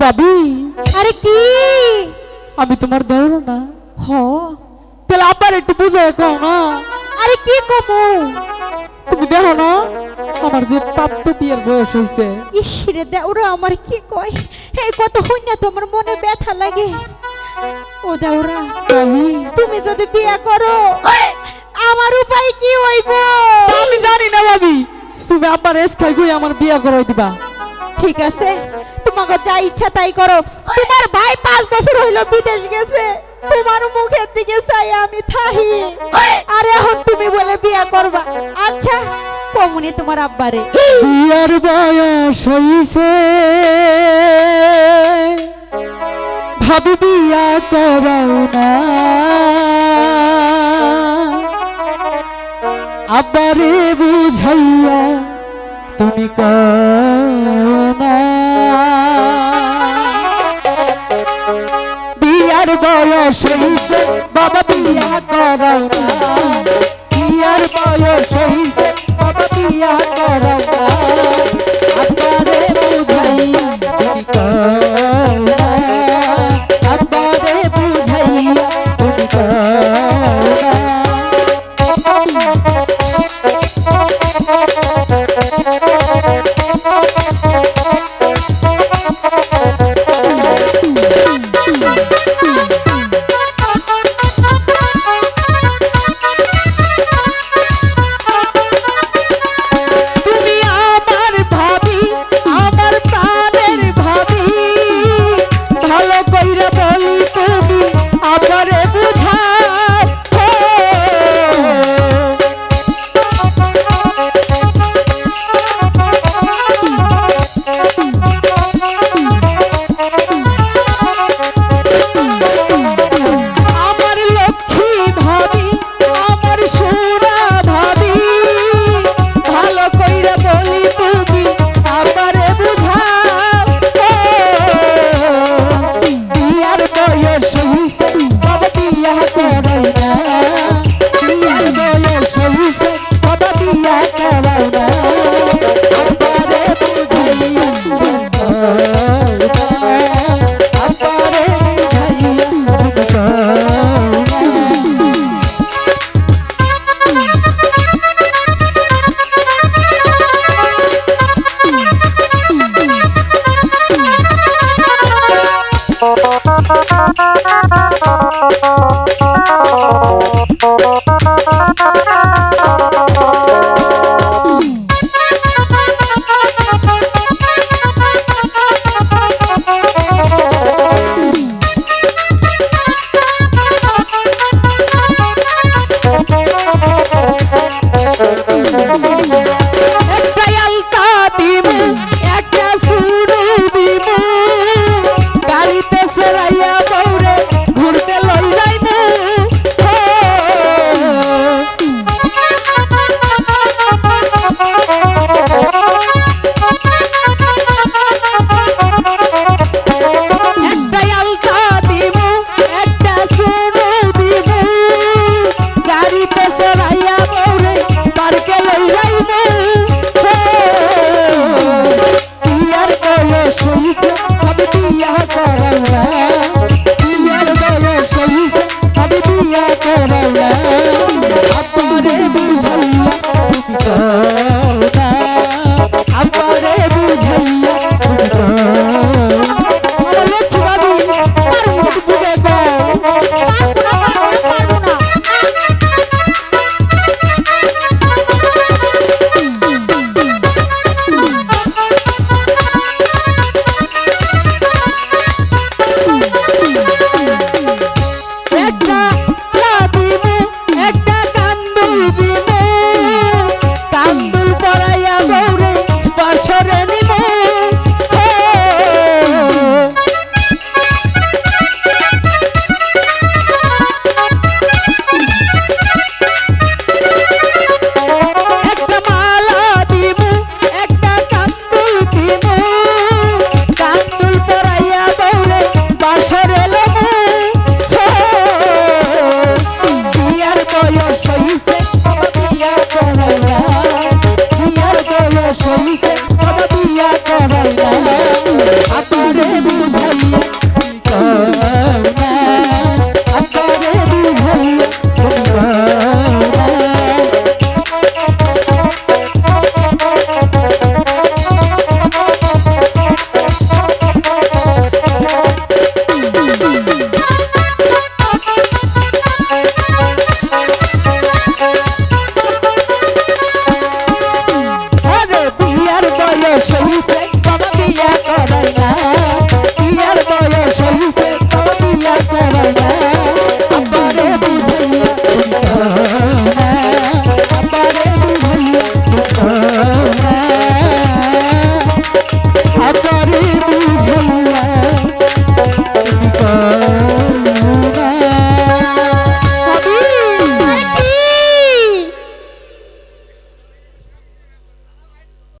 ভাবি আরে কি? আমি তোমার দেওর না। হ। তাহলে আবার একটু বুঝে কও না। আরে কি কমু? তুমি দেখো না আমার যে প্রাপ্ত বিয়ের বয়স হয়েছে। ইসরে দেওরা আমার কি কয়? এই কত হইনা তোমার মনে ব্যথা লাগে। ও দেওরা তুমি যদি বিয়ে করো আমার উপায় কি হইব? আমি জানি না ভাবি তুমি আবার এস খাই আমার বিয়ে করাই দিবা। ঠিক আছে তোমাকে যা ইচ্ছা তাই করো। তোমার ভাই পাঁচ বছর হইল বিদেশ গেছে। তোমার মুখের দিকে চাই আমি থাহি। আর এখন তুমি বলে বিয়া করবা। আচ্ছা কমুনি তোমার আব্বারে। বিয়ের বয়স হইছে। ভাবি বিয়া করাও না। আব্বারে বুঝাইয়া তুমি না বিয়ার বয়স হইছে বাবা বিয়া করাও yeah.